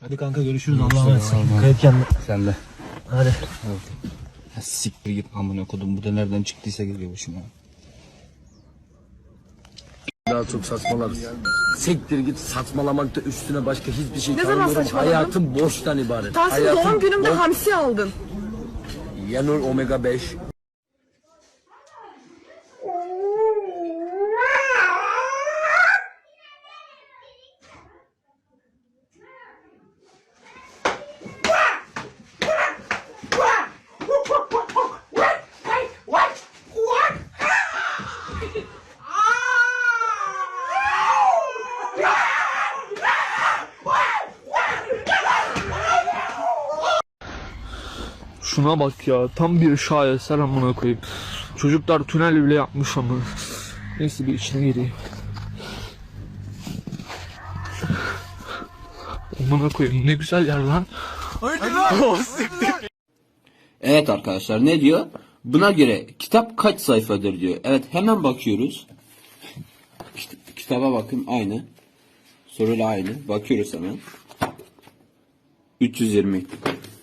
Hadi kanka görüşürüz. Allah'a emanet. Kayıt kendine. Sen de. Hadi. Ya siktir git amına kodum. Bu da nereden çıktıysa geliyor başıma. Daha çok saçmalarız. Siktir git saçmalamakta üstüne başka hiçbir şey Ne zaman saçmaladın? Hayatım boştan ibaret. Tahsin Hayatım doğum günümde hamsi aldın. Yanur omega 5. Şuna bak ya tam bir şaheser amına koyayım. Çocuklar tünel bile yapmış ama. Neyse bir içine gireyim. Amına koyayım ne güzel yer lan. Evet arkadaşlar ne diyor? Buna göre kitap kaç sayfadır diyor. Evet hemen bakıyoruz. Kit- kitaba bakın aynı. Soruyla aynı. Bakıyoruz hemen. 320.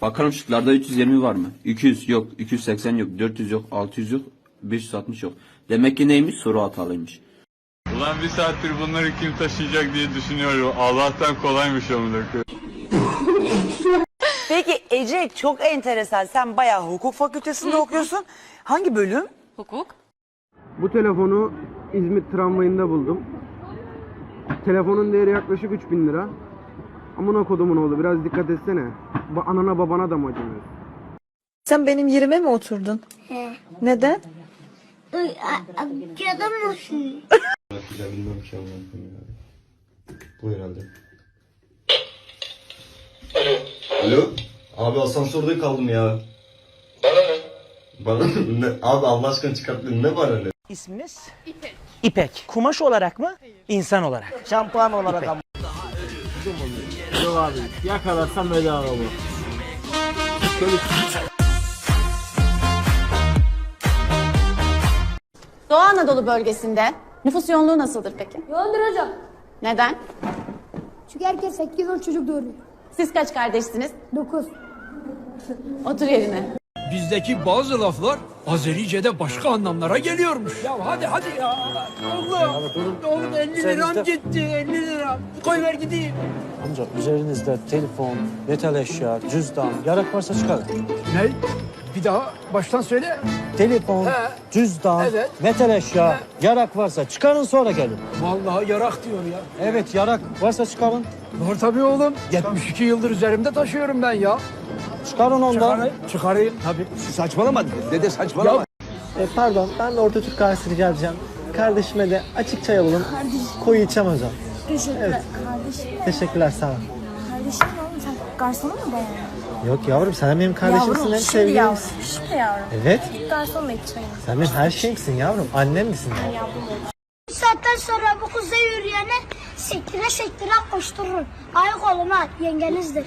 Bakalım şıklarda 320 var mı? 200 yok, 280 yok, 400 yok, 600 yok, 560 yok. Demek ki neymiş? Soru hatalıymış. Ulan bir saattir bunları kim taşıyacak diye düşünüyorum. Allah'tan kolaymış koyayım. Peki Ece çok enteresan. Sen bayağı hukuk fakültesinde okuyorsun. Hangi bölüm? Hukuk. Bu telefonu İzmit tramvayında buldum. Telefonun değeri yaklaşık 3000 lira. Amına kodumun oğlu biraz dikkat etsene. Ba anana babana da mı acımıyor? Sen benim yerime mi oturdun? He. Neden? Canım mısın? Bu herhalde. Alo. Alo. Abi asansörde kaldım ya. Bana ne? Bana ne? Abi Allah aşkına çıkartın ne bana ne? İsminiz? İpek. İpek. Kumaş olarak mı? İnsan olarak. Şampuan olarak ama. Abi. Yakalarsam bedava bu. Doğu Anadolu bölgesinde nüfus yoğunluğu nasıldır peki? Yoğundur hocam. Neden? Çünkü herkes 8 10 çocuk doğuruyor. Siz kaç kardeşsiniz? 9. Otur yerine. Bizdeki bazı laflar Azerice'de başka anlamlara geliyormuş. Ya hadi hadi ya. Allah. Oğlum 50 liram gitti 50 lira. Koy ver gideyim. Amca üzerinizde telefon, metal eşya, cüzdan, yarak varsa çıkarın. Ne? Bir daha baştan söyle. Telefon, He. cüzdan, Evet. metal eşya, yarak varsa çıkarın sonra gelin. Vallahi yarak diyor ya. Evet yarak varsa çıkarın. Var tabii oğlum. 72 yıldır üzerimde taşıyorum ben ya. Çıkarın ondan. Çıkarayım, çıkarayım tabii. Saçmalama dede saçmalama. E, pardon ben de orta Türk kahvesi rica edeceğim. Kardeşime de açık çay alalım. Koyu içeceğim hocam. Teşekkürler. Kardeşim ne? Teşekkürler sağ ol. Kardeşim oğlum sen garsonu mu beğendin? Yok yavrum sen benim kardeşimsin Yavrum hem şimdi yavrum. Şimdi yavrum. Evet. Git garsonla iç çayını. Sen benim her şeyimsin yavrum. Annem misin? Yavrum Bu saatten sonra bu kıza yürüyene sektire sektire koşturur. Ayık olun ha yengenizdir.